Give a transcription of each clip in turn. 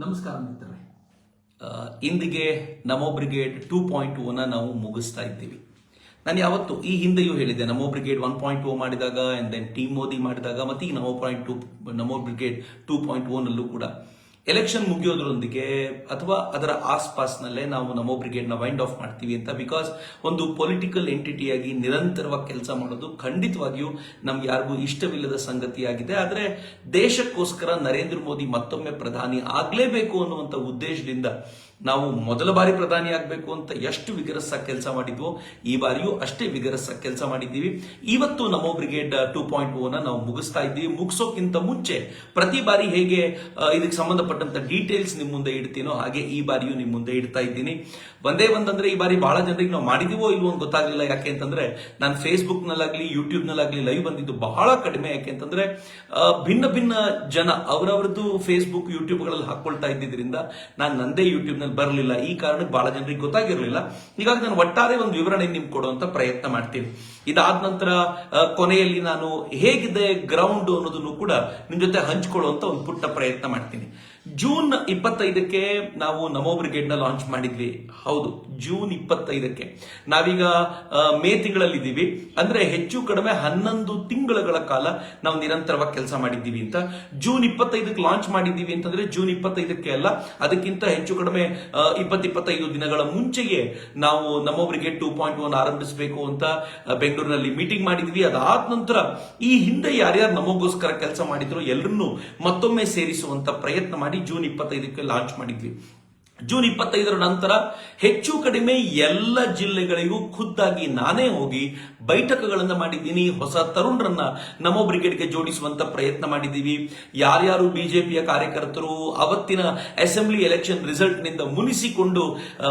ನಮಸ್ಕಾರ ಮಿತ್ರರೇ. ಇಂದಿಗೆ ನಮೋ ಬ್ರಿಗೇಡ್ ಟೂ ಪಾಯಿಂಟ್ ಓನ ನಾವು ಮುಗಿಸ್ತಾ ಇದ್ದೀವಿ. ನಾನು ಯಾವತ್ತು ಈ ಹಿಂದೆಯೂ ಹೇಳಿದೆ ನಮೋ ಬ್ರಿಗೇಡ್ ಒನ್ ಪಾಯಿಂಟ್ ಓ ಮಾಡಿದಾಗ ಆ್ಯಂಡ್ ದೆನ್ ಟೀಮ್ ಮೋದಿ ಮಾಡಿದಾಗ, ಮತ್ತು ಈ Namo point two, Namo brigade two point ಓನಲ್ಲೂ ಕೂಡ. ಎಲೆಕ್ಷನ್ ಮುಗಿಯೋದ್ರೊಂದಿಗೆ ಅಥವಾ ಅದರ ಆಸ್ಪಾಸ್ನಲ್ಲೇ ನಾವು ನಮೋ ನ ವೈಂಡ್ ಆಫ್ ಮಾಡ್ತೀವಿ ಅಂತ ಬಿಕಾಸ್ ಒಂದು ಪೊಲಿಟಿಕಲ್ ಎಂಟಿಟಿಯಾಗಿ ನಿರಂತರವಾಗಿ ಕೆಲಸ ಮಾಡೋದು ಖಂಡಿತವಾಗಿಯೂ ನಮ್ಗೆ ಯಾರಿಗೂ ಇಷ್ಟವಿಲ್ಲದ ಸಂಗತಿಯಾಗಿದೆ. ಆದರೆ ದೇಶಕ್ಕೋಸ್ಕರ ನರೇಂದ್ರ ಮೋದಿ ಮತ್ತೊಮ್ಮೆ ಪ್ರಧಾನಿ ಆಗಲೇಬೇಕು ಅನ್ನುವಂಥ ಉದ್ದೇಶದಿಂದ ನಾವು ಮೊದಲ ಬಾರಿ ಪ್ರಧಾನಿ ಆಗಬೇಕು ಅಂತ ಎಷ್ಟು ವಿಗರಸ್ ಕೆಲಸ ಮಾಡಿದ್ವೋ, ಈ ಬಾರಿಯೂ ಅಷ್ಟೇ ವಿಗರಸ್ ಕೆಲಸ ಮಾಡಿದ್ದೀವಿ. ಇವತ್ತು ನಮೋ ಬ್ರಿಗೇಡ್ ಟೂ ಪಾಯಿಂಟ್ ಓನ ನಾವು ಮುಗಿಸ್ತಾ ಇದ್ದೀವಿ. ಮುಗಿಸೋಕ್ಕಿಂತ ಮುಂಚೆ ಪ್ರತಿ ಬಾರಿ ಹೇಗೆ ಇದಕ್ಕೆ ಇದಕ್ಕೆ ಸಂಬಂಧಪಟ್ಟಂತ ಡೀಟೇಲ್ಸ್ ನಿಮ್ಮ ಮುಂದೆ ಇಡ್ತೀನೋ ಹಾಗೆ ಈ ಬಾರಿಯೂ ನಿಮ್ಮ ಮುಂದೆ ಇಡ್ತಾ ಇದ್ದೀನಿ. ಒಂದೇ ಒಂದಂದ್ರೆ ಈ ಬಾರಿ ಬಹಳ ಜನರಿಗೆ ನಾವು ಮಾಡಿದೀವೋ ಇಲ್ವೋ ಅಂತ ಗೊತ್ತಾಗ್ಲಿಲ್ಲ. ಯಾಕೆ ಅಂತಂದ್ರೆ ನಾನು ಫೇಸ್ಬುಕ್ ನಲ್ಲಾಗ್ಲಿ ಯೂಟ್ಯೂಬ್ ನಲ್ಲಾಗ್ಲಿ ಲೈವ್ ಬಂದಿದ್ದು ಬಹಳ ಕಡಿಮೆ. ಯಾಕೆ ಅಂತಂದ್ರೆ ಭಿನ್ನ ಭಿನ್ನ ಜನ ಅವರವರದ್ದು ಫೇಸ್ಬುಕ್ ಯೂಟ್ಯೂಬ್ಗಳಲ್ಲಿ ಹಾಕೊಳ್ತಾ ಇದ್ದಿದ್ರಿಂದ ನಾನು ನಂದೇ ಯೂಟ್ಯೂಬ್ನಲ್ಲಿ ಬರಲಿಲ್ಲ. ಈ ಕಾರಣಕ್ಕೆ ಬಹಳ ಜನರಿಗೆ ಗೊತ್ತಾಗಿರಲಿಲ್ಲ. ಹೀಗಾಗಿ ನಾನು ಒಟ್ಟಾರೆ ಒಂದು ವಿವರಣೆ ನಿಮ್ಗೆ ಕೊಡುವಂತ ಪ್ರಯತ್ನ ಮಾಡ್ತೀನಿ. ಇದಾದ ನಂತರ ಕೊನೆಯಲ್ಲಿ ನಾನು ಹೇಗಿದೆ ಗ್ರೌಂಡ್ ಅನ್ನೋದನ್ನು ಕೂಡ ನಿಮ್ ಜೊತೆ ಹಂಚ್ಕೊಳ್ಳುವಂತ ಒಂದು ಪುಟ್ಟ ಪ್ರಯತ್ನ ಮಾಡ್ತೀನಿ. ಜೂನ್ ಇಪ್ಪತ್ತೈದಕ್ಕೆ ನಾವು ನಮೋ ಬ್ರಿಗೇಡ್ನ ಲಾಂಚ್ ಮಾಡಿದ್ವಿ. ಹೌದು, ಜೂನ್ ಇಪ್ಪತ್ತೈದಕ್ಕೆ. ನಾವೀಗ ಮೇ ತಿಂಗಳಲ್ಲಿದ್ದೀವಿ. ಅಂದ್ರೆ ಹೆಚ್ಚು ಕಡಿಮೆ ಹನ್ನೊಂದು ತಿಂಗಳುಗಳ ಕಾಲ ನಾವು ನಿರಂತರವಾಗಿ ಕೆಲಸ ಮಾಡಿದ್ದೀವಿ ಅಂತ. ಜೂನ್ ಇಪ್ಪತ್ತೈದಕ್ಕೆ ಲಾಂಚ್ ಮಾಡಿದ್ದೀವಿ ಅಂತಂದ್ರೆ ಜೂನ್ ಇಪ್ಪತ್ತೈದಕ್ಕೆ ಅಲ್ಲ, ಅದಕ್ಕಿಂತ ಹೆಚ್ಚು ಕಡಿಮೆ ಇಪ್ಪತ್ತಿಪ್ಪತ್ತೈದು ದಿನಗಳ ಮುಂಚೆಯೇ ನಾವು ನಮೋ ಬ್ರಿಗೇಡ್ ಟೂ ಪಾಯಿಂಟ್ ಒನ್ ಆರಂಭಿಸಬೇಕು ಅಂತ ಬೆಂಗಳೂರಿನಲ್ಲಿ ಮೀಟಿಂಗ್ ಮಾಡಿದ್ವಿ. ಅದಾದ ನಂತರ ಈ ಹಿಂದೆ ಯಾರ್ಯಾರು ನಮಗೋಸ್ಕರ ಕೆಲಸ ಮಾಡಿದ್ರು ಎಲ್ಲರನ್ನೂ ಮತ್ತೊಮ್ಮೆ ಸೇರಿಸುವಂತ ಪ್ರಯತ್ನ ಮಾಡಿ ಜೂನ್ ಇಪ್ಪತ್ತೈದಕ್ಕೆ ಲಾಂಚ್ ಮಾಡಿದ್ವಿ. ಜೂನ್ ಇಪ್ಪತ್ತೈದರ ನಂತರ ಹೆಚ್ಚು ಕಡಿಮೆ ಎಲ್ಲ ಜಿಲ್ಲೆಗಳಿಗೂ ಖುದ್ದಾಗಿ ನಾನೇ ಹೋಗಿ ಬೈಠಕಗಳನ್ನ ಮಾಡಿದ್ದೀನಿ. ಹೊಸ ತರುಣರನ್ನ ನಮೋ ಬ್ರಿಗೇಡ್ಗೆ ಜೋಡಿಸುವಂತ ಪ್ರಯತ್ನ ಮಾಡಿದ್ದೀವಿ. ಯಾರ್ಯಾರು ಬಿಜೆಪಿಯ ಕಾರ್ಯಕರ್ತರು ಅವತ್ತಿನ ಅಸೆಂಬ್ಲಿ ಎಲೆಕ್ಷನ್ ರಿಸಲ್ಟ್ನಿಂದ ಮುನಿಸಿಕೊಂಡು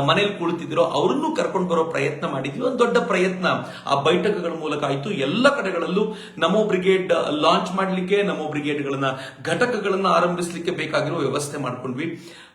ಮನೇಲಿ ಕುಳಿತಿದ್ರು ಅವರನ್ನು ಕರ್ಕೊಂಡು ಬರೋ ಪ್ರಯತ್ನ ಮಾಡಿದ್ವಿ ಒಂದು ದೊಡ್ಡ ಪ್ರಯತ್ನ. ಆ ಬೈಠಕಗಳ ಮೂಲಕ ಆಯಿತು. ಎಲ್ಲ ಕಡೆಗಳಲ್ಲೂ ನಮೋ ಬ್ರಿಗೇಡ್ ಲಾಂಚ್ ಮಾಡಲಿಕ್ಕೆ ನಮೋ ಬ್ರಿಗೇಡ್ಗಳನ್ನ ಘಟಕಗಳನ್ನ ಆರಂಭಿಸಲಿಕ್ಕೆ ಬೇಕಾಗಿರೋ ವ್ಯವಸ್ಥೆ ಮಾಡ್ಕೊಂಡ್ವಿ.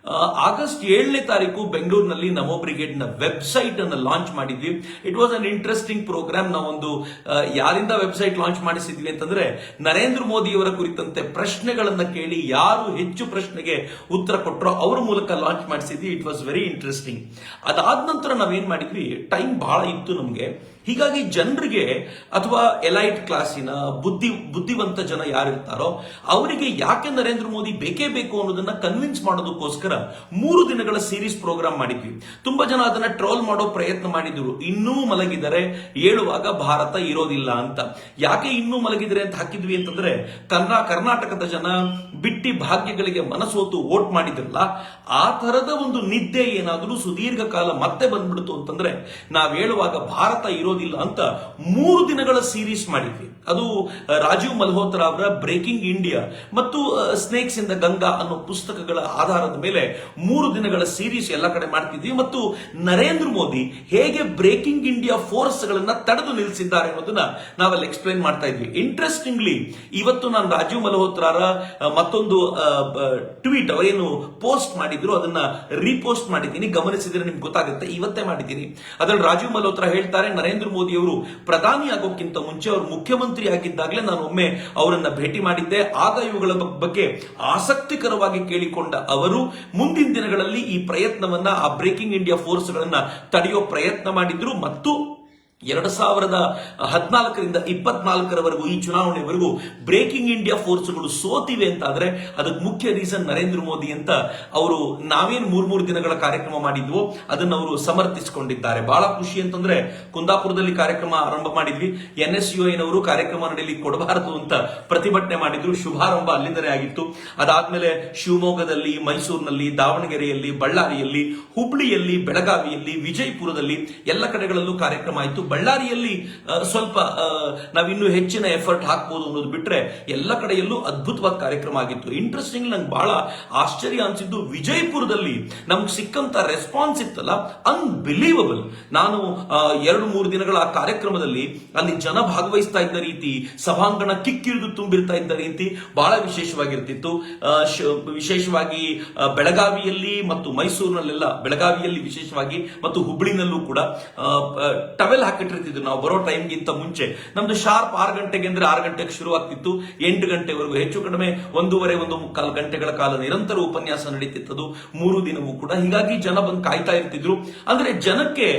ಆಗಸ್ಟ್ ಏಳನೇ ತಾರೀಕು ಬೆಂಗಳೂರಿನಲ್ಲಿ ನಮೋ ಬ್ರಿಗೇಡ್ನ ವೆಬ್ಸೈಟ್ ಅನ್ನು ಲಾಂಚ್ ಮಾಡಿದ್ವಿ. It was an interesting program ಒಂದು ಯಾರಿಂದ ವೆಬ್ಸೈಟ್ ಲಾಂಚ್ ಮಾಡಿಸಿದ್ವಿ ಅಂತಂದ್ರೆ, ನರೇಂದ್ರ ಮೋದಿಯವರ ಕುರಿತಂತೆ ಪ್ರಶ್ನೆಗಳನ್ನ ಕೇಳಿ ಯಾರು ಹೆಚ್ಚು ಪ್ರಶ್ನೆಗೆ ಉತ್ತರ ಕೊಟ್ಟರೋ ಅವರ ಮೂಲಕ ಲಾಂಚ್ ಮಾಡಿಸಿದ್ವಿ. ಇಟ್ ವಾಸ್ ವೆರಿ ಇಂಟ್ರೆಸ್ಟಿಂಗ್ ಅದಾದ ನಂತರ ನಾವೇನ್ ಮಾಡಿದ್ವಿ? ಟೈಮ್ ಬಹಳ ಇತ್ತು ನಮಗೆ. ಹೀಗಾಗಿ ಜನರಿಗೆ ಅಥವಾ ಎಲೈಟ್ ಕ್ಲಾಸಿನ ಬುದ್ಧಿ, ಬುದ್ಧಿವಂತ ಜನ ಯಾರಿರ್ತಾರೋ, ಅವರಿಗೆ ಯಾಕೆ ನರೇಂದ್ರ ಮೋದಿ ಬೇಕೇ ಬೇಕು ಅನ್ನೋದನ್ನ ಕನ್ವಿನ್ಸ್ ಮಾಡೋದಕ್ಕೋಸ್ಕರ ಮೂರು ದಿನಗಳ ಸೀರೀಸ್ ಪ್ರೋಗ್ರಾಮ್ ಮಾಡಿದ್ವಿ. ತುಂಬಾ ಜನ ಅದನ್ನ ಟ್ರೋಲ್ ಮಾಡೋ ಪ್ರಯತ್ನ ಮಾಡಿದ್ರು. ಇನ್ನೂ ಮಲಗಿದರೆ ಏಳುವಾಗ ಭಾರತ ಇರೋದಿಲ್ಲ ಅಂತ. ಯಾಕೆ ಇನ್ನೂ ಮಲಗಿದರೆ ಅಂತ ಹಾಕಿದ್ವಿ ಅಂತಂದ್ರೆ, ಕರ್ನಾ, ಕರ್ನಾಟಕದ ಜನ ಬಿಟ್ಟಿ ಭಾಗ್ಯಗಳಿಗೆ ಮನಸೋತು ವೋಟ್ ಮಾಡಿದ್ರಲ್ಲ, ಆ ತರದ ಒಂದು ನಿದ್ದೆ ಏನಾದರೂ ಸುದೀರ್ಘ ಕಾಲ ಮತ್ತೆ ಬಂದ್ಬಿಡ್ತು ಅಂತಂದ್ರೆ, ನಾವ್ ಹೇಳುವಾಗ ಭಾರತ ಇರೋದಿಲ್ಲ ಅಂತ ಮೂರು ದಿನಗಳ ಸೀರೀಸ್ ಮಾಡಿದ್ವಿ. ಅದು ರಾಜೀವ್ ಮಲ್ಹೋತ್ರಾ ಅವರ ಬ್ರೇಕಿಂಗ್ ಇಂಡಿಯಾ ಮತ್ತು ಸ್ನೇಕ್ಸ್ ಇನ್ ದ ಗಂಗಾ ಅನ್ನೋ ಪುಸ್ತಕಗಳ ಆಧಾರದ ಮೇಲೆ ಮೂರು ದಿನಗಳ ಸೀರೀಸ್ ಎಲ್ಲ ಕಡೆ ಮಾಡ್ತಿದ್ವಿ ಮತ್ತು ನರೇಂದ್ರ ಮೋದಿ ಹೇಗೆ ಬ್ರೇಕಿಂಗ್ ಇಂಡಿಯಾ ಫೋರ್ಸ್ ಗಳನ್ನ ತಡೆದು ನಿಲ್ಲಿಸಿದ್ದಾರೆ ಅನ್ನೋದನ್ನ ನಾವಲ್ಲಿ ಎಕ್ಸ್ಪ್ಲೈನ್ ಮಾಡ್ತಾ ಇದ್ವಿ. ಇಂಟ್ರೆಸ್ಟಿಂಗ್ಲಿ ಇವತ್ತು ನಾನು ರಾಜೀವ್ ಮಲ್ಹೋತ್ರಾರ ಮತ್ತೊಂದು ಟ್ವೀಟ್ ಅವರೇನು ಪೋಸ್ಟ್ ಮಾಡಿದ್ರು ಅದನ್ನ ರೀಪೋಸ್ಟ್ ಮಾಡಿದ್ದೀನಿ. ಗಮನಿಸಿದ್ರೆ ನಿಮ್ಗೆ ಗೊತ್ತಾಗುತ್ತೆ. ಇವತ್ತೇ ಮಾಡಿದ್ದೀನಿ. ಅದ್ರಲ್ಲಿ ರಾಜೀವ್ ಮಲ್ಹೋತ್ರಾ ಹೇಳ್ತಾರೆ, ನರೇಂದ್ರ ಮೋದಿ ಅವರು ಪ್ರಧಾನಿ ಆಗೋಕ್ಕಿಂತ ಮುಂಚೆ ಅವರು ಮುಖ್ಯಮಂತ್ರಿ ಆಗಿದ್ದಾಗಲೇ ನಾನು ಒಮ್ಮೆ ಅವರನ್ನ ಭೇಟಿ ಮಾಡಿದ್ದೆ. ಆಗ ಇವುಗಳ ಬಗ್ಗೆ ಆಸಕ್ತಿಕರವಾಗಿ ಕೇಳಿಕೊಂಡ ಅವರು, ಮುಂದಿನ ದಿನಗಳಲ್ಲಿ ಈ ಪ್ರಯತ್ನವನ್ನ, ಆ ಬ್ರೇಕಿಂಗ್ ಇಂಡಿಯಾ ಫೋರ್ಸ್ ಗಳನ್ನ ತಡೆಯೋ ಪ್ರಯತ್ನ ಮಾಡಿದ್ರು ಮತ್ತು ಎರಡು ಸಾವಿರದ ಹದಿನಾಲ್ಕರಿಂದ ಇಪ್ಪತ್ನಾಲ್ಕರವರೆಗೂ ಈ ಚುನಾವಣೆವರೆಗೂ ಬ್ರೇಕಿಂಗ್ ಇಂಡಿಯಾ ಫೋರ್ಸ್ಗಳು ಸೋತಿವೆ ಅಂತ ಆದ್ರೆ ಅದಕ್ಕೆ ಮುಖ್ಯ ರೀಸನ್ ನರೇಂದ್ರ ಮೋದಿ ಅಂತ ಅವರು ನಾವೇನ್ ಮೂರ್ ಮೂರು ದಿನಗಳ ಕಾರ್ಯಕ್ರಮ ಮಾಡಿದ್ವೋ ಅದನ್ನ ಅವರು ಸಮರ್ಥಿಸಿಕೊಂಡಿದ್ದಾರೆ. ಬಹಳ ಖುಷಿ ಅಂತಂದ್ರೆ ಕುಂದಾಪುರದಲ್ಲಿ ಕಾರ್ಯಕ್ರಮ ಆರಂಭ ಮಾಡಿದ್ವಿ. ಎನ್ ಎಸ್ ಯು ಕಾರ್ಯಕ್ರಮ ನಡೆಯಲಿ ಕೊಡಬಾರದು ಅಂತ ಪ್ರತಿಭಟನೆ ಮಾಡಿದ್ರು. ಶುಭಾರಂಭ ಅಲ್ಲಿಂದಲೇ ಆಗಿತ್ತು. ಅದಾದ್ಮೇಲೆ ಶಿವಮೊಗ್ಗದಲ್ಲಿ, ಮೈಸೂರಿನಲ್ಲಿ, ದಾವಣಗೆರೆಯಲ್ಲಿ, ಬಳ್ಳಾರಿಯಲ್ಲಿ, ಹುಬ್ಳಿಯಲ್ಲಿ, ಬೆಳಗಾವಿಯಲ್ಲಿ, ವಿಜಯಪುರದಲ್ಲಿ ಎಲ್ಲ ಕಡೆಗಳಲ್ಲೂ ಕಾರ್ಯಕ್ರಮ ಆಯಿತು. ಬಳ್ಳಾರಿಯಲ್ಲಿ ಸ್ವಲ್ಪ ನಾವಿನ್ನೂ ಹೆಚ್ಚಿನ ಎಫರ್ಟ್ ಹಾಕ್ಬೋದು ಅನ್ನೋದು ಬಿಟ್ರೆ ಎಲ್ಲ ಕಡೆಯಲ್ಲೂ ಅದ್ಭುತವಾದ ಕಾರ್ಯಕ್ರಮ ಆಗಿತ್ತು. ಇಂಟ್ರೆಸ್ಟಿಂಗ್ ನಂಗೆ ಬಹಳ ಆಶ್ಚರ್ಯ ಅನ್ಸಿದ್ದು ವಿಜಯಪುರದಲ್ಲಿ ನಮ್ಗೆ ಸಿಕ್ಕಂತ ರೆಸ್ಪಾನ್ಸ್ ಇತ್ತಲ್ಲ? ಅನ್ಬಿಲೀವಬಲ್ ನಾನು ಎರಡು ಮೂರು ದಿನಗಳ ಆ ಕಾರ್ಯಕ್ರಮದಲ್ಲಿ ಅಲ್ಲಿ ಜನ ಭಾಗವಹಿಸ್ತಾ ಇದ್ದ ರೀತಿ, ಸಭಾಂಗಣ ಕಿಕ್ಕಿಳಿದು ತುಂಬಿರ್ತಾ ಇದ್ದ ರೀತಿ ಬಹಳ ವಿಶೇಷವಾಗಿರ್ತಿತ್ತು. ವಿಶೇಷವಾಗಿ ಬೆಳಗಾವಿಯಲ್ಲಿ ಮತ್ತು ಮೈಸೂರಿನಲ್ಲೆಲ್ಲ ಬೆಳಗಾವಿಯಲ್ಲಿ ವಿಶೇಷವಾಗಿ ಮತ್ತು ಹುಬ್ಳಿನಲ್ಲೂ ಕೂಡ ಟವೆಲ್ ಹಾಕಿ ಹಾಕಿಟ್ಟಿರ್ತಿದ್ರು. ನಾವು ಬರೋ ಟೈಮ್ಗಿಂತ ಮುಂಚೆ. ನಮ್ದು ಶಾರ್ಪ್ ಆರು ಗಂಟೆಗೆ ಅಂದ್ರೆ ಆರು ಗಂಟೆಗೆ ಶುರು ಆಗ್ತಿತ್ತು ಎಂಟು ಗಂಟೆವರೆಗೂ ಹೆಚ್ಚು ಕಡಿಮೆ ಒಂದೂವರೆ, ಒಂದು ಮುಕ್ಕಾಲು ಗಂಟೆಗಳ ಕಾಲ ನಿರಂತರ ಉಪನ್ಯಾಸ ನಡೀತಿತ್ತದು. ಮೂರು ದಿನವೂ ಕೂಡ. ಹೀಗಾಗಿ ಜನ ಬಂದು ಕಾಯ್ತಾ ಇರ್ತಿದ್ರು. ಅಂದ್ರೆ ಜನಕ್ಕೆ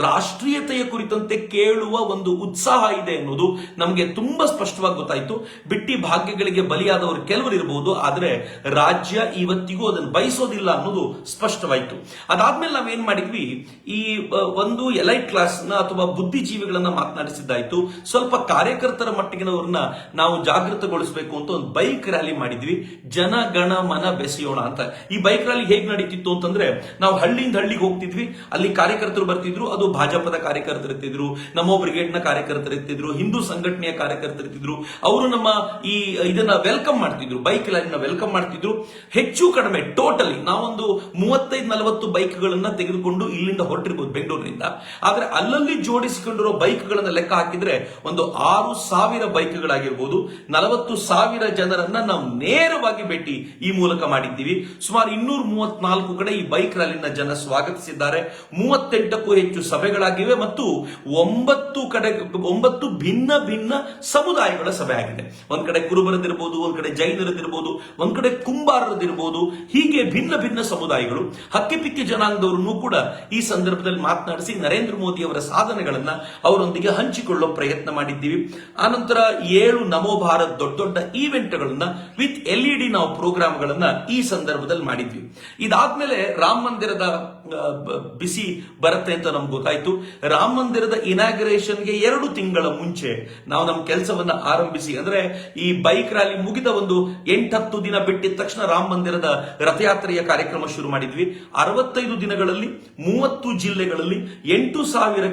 ರಾಷ್ಟ್ರೀಯತೆಯ ಕುರಿತಂತೆ ಕೇಳುವ ಒಂದು ಉತ್ಸಾಹ ಇದೆ ಅನ್ನೋದು ನಮಗೆ ತುಂಬಾ ಸ್ಪಷ್ಟವಾಗಿ ಗೊತ್ತಾಯ್ತು. ಬಿಟ್ಟಿ ಭಾಗ್ಯಗಳಿಗೆ ಬಲಿಯಾದವರು ಕೆಲವರು ಇರಬಹುದು ಆದ್ರೆ ರಾಜ್ಯ ಇವತ್ತಿಗೂ ಅದನ್ನು ಬಯಸೋದಿಲ್ಲ ಅನ್ನೋದು ಸ್ಪಷ್ಟವಾಯ್ತು. ಅದಾದ್ಮೇಲೆ ನಾವೇನ್ ಮಾಡಿದ್ವಿ? ಈ ಒಂದು ಎಲೈಟ್ ಕ್ಲಾಸ್ನ ಅಥವಾ ಬುದ್ಧಿಜೀವಿಗಳನ್ನ ಮಾತನಾಡಿಸಿದ್ದಾಯ್ತು. ಸ್ವಲ್ಪ ಕಾರ್ಯಕರ್ತರ ಮಟ್ಟಿಗಿನವ್ರನ್ನ ನಾವು ಜಾಗೃತಗೊಳಿಸಬೇಕು ಅಂತ ಒಂದು ಬೈಕ್ ರ್ಯಾಲಿ ಮಾಡಿದ್ವಿ. ಜನ, ಗಣ, ಮನ ಬೆಸೆಯೋಣ ಅಂತ. ಈ ಬೈಕ್ ರ್ಯಾಲಿ ಹೇಗ್ ನಡೀತಿತ್ತು ಅಂತಂದ್ರೆ, ನಾವು ಹಳ್ಳಿಯಿಂದ ಹಳ್ಳಿಗೆ ಹೋಗ್ತಿದ್ವಿ. ಅಲ್ಲಿ ಕಾರ್ಯಕರ್ತರು ಬರ್ತಿದ್ರು, ಅದು ಭಾಜಪದ ಕಾರ್ಯಕರ್ತರು ಇರ್ತಿದ್ರು ನಮೋ ಬ್ರಿಗೇಡ್ನ ಕಾರ್ಯಕರ್ತರು ಇರ್ತಿದ್ರು, ಹಿಂದೂ ಸಂಘಟನೆಯ ಕಾರ್ಯಕರ್ತರು ಇರ್ತಿದ್ರು. ಅವರು ನಮ್ಮ ಈ ಇದನ್ನ ವೆಲ್ಕಮ್ ಮಾಡ್ತಿದ್ರು, ಬೈಕ್ ರ್ಯಾಲಿನ ವೆಲ್ಕಮ್ ಮಾಡ್ತಿದ್ರು. ಹೆಚ್ಚು ಕಡಿಮೆ, ಟೋಟಲಿ ನಾವೊಂದು ಮೂವತ್ತೈದು ನಲವತ್ತು ಬೈಕ್ಗಳನ್ನ ತೆಗೆದುಕೊಂಡು ಇಲ್ಲಿಂದ ಹೊರಟಿರ್ಬೋದು ಬೆಂಗಳೂರಿನಿಂದ ಆದ್ರೆ ಅಲ್ಲಲ್ಲಿ ಜೋಡಿಸಿಕೊಂಡಿರೋ ಬೈಕ್ಗಳನ್ನು ಲೆಕ್ಕ ಹಾಕಿದ್ರೆ ಒಂದು ಆರು ಸಾವಿರ ಬೈಕ್ಗಳಾಗಿರ್ಬೋದು, ನಲವತ್ತು ಸಾವಿರ ಜನರನ್ನ ನಾವು ನೇರವಾಗಿ ಭೇಟಿ ಈ ಮೂಲಕ ಮಾಡಿದ್ದೀವಿ. ಸುಮಾರು ಇನ್ನೂರ ಮೂವತ್ನಾಲ್ಕು ಕಡೆ ಈ ಬೈಕ್ ರ್ಯಾಲಿನ ಜನ ಸ್ವಾಗತಿಸಿದ್ದಾರೆ. ಮೂವತ್ತೆಂಟಕ್ಕೂ ಹೆಚ್ಚು ಸಭೆಗಳಾಗಿವೆ ಮತ್ತು ಒಂಬತ್ತು ಕಡೆ, ಒಂಬತ್ತು ಭಿನ್ನ ಭಿನ್ನ ಸಮುದಾಯಗಳ ಸಭೆ ಆಗಿದೆ. ಒಂದ್ ಕಡೆ ಕುರುಬರದಿರ್ಬೋದು, ಒಂದ್ ಕಡೆ ಜೈನರದಿರ್ಬೋದು, ಒಂದ್ ಕಡೆ ಕುಂಬಾರರದಿರ್ಬೋದು, ಹೀಗೆ ಭಿನ್ನ ಭಿನ್ನ ಸಮುದಾಯಗಳು. ಹಕ್ಕಿಪಿಕ್ಕಿ ಜನಾಂಗದವರನ್ನು ಕೂಡ ಈ ಸಂದರ್ಭದಲ್ಲಿ ಮಾತನಾಡಿಸಿ ನರೇಂದ್ರ ಮೋದಿ ಅವರ ಅವರೊಂದಿಗೆ ಹಂಚಿಕೊಳ್ಳೋ ಪ್ರಯತ್ನ ಮಾಡಿದ್ದೀವಿ. ಆನಂತರ ಏಳು ನಮೋ ಭಾರತ್ ದೊಡ್ಡ ದೊಡ್ಡ ಈವೆಂಟ್ಗಳನ್ನ ವಿತ್ ಎಲ್ ಇ ಡಿ ನಾವು ಪ್ರೋಗ್ರಾಮ್ಗಳನ್ನ ಈ ಸಂದರ್ಭದಲ್ಲಿ ಮಾಡಿದ್ವಿ. ಇದಾದ್ಮೇಲೆ ರಾಮ ಮಂದಿರದ ಬಿಸಿ ಬರುತ್ತೆ ಅಂತ ನಮ್ಗೆ ಗೊತ್ತಾಯ್ತು. ರಾಮ ಮಂದಿರದ ಇನಾಗ್ರೇಷನ್ಗೆ ಎರಡು ತಿಂಗಳ ಮುಂಚೆ ನಾವು ನಮ್ಮ ಕೆಲಸವನ್ನ ಆರಂಭಿಸಿ, ಅಂದ್ರೆ ಈ ಬೈಕ್ ರ್ಯಾಲಿ ಮುಗಿದ ಒಂದು ಎಂಟತ್ತು ದಿನ ಬಿಟ್ಟಿದ ತಕ್ಷಣ ರಾಮ ಮಂದಿರದ ರಥಯಾತ್ರೆಯ ಕಾರ್ಯಕ್ರಮ ಶುರು ಮಾಡಿದ್ವಿ. ಅರವತ್ತೈದು ದಿನಗಳಲ್ಲಿ ಮೂವತ್ತು ಜಿಲ್ಲೆಗಳಲ್ಲಿ ಎಂಟು ಸಾವಿರ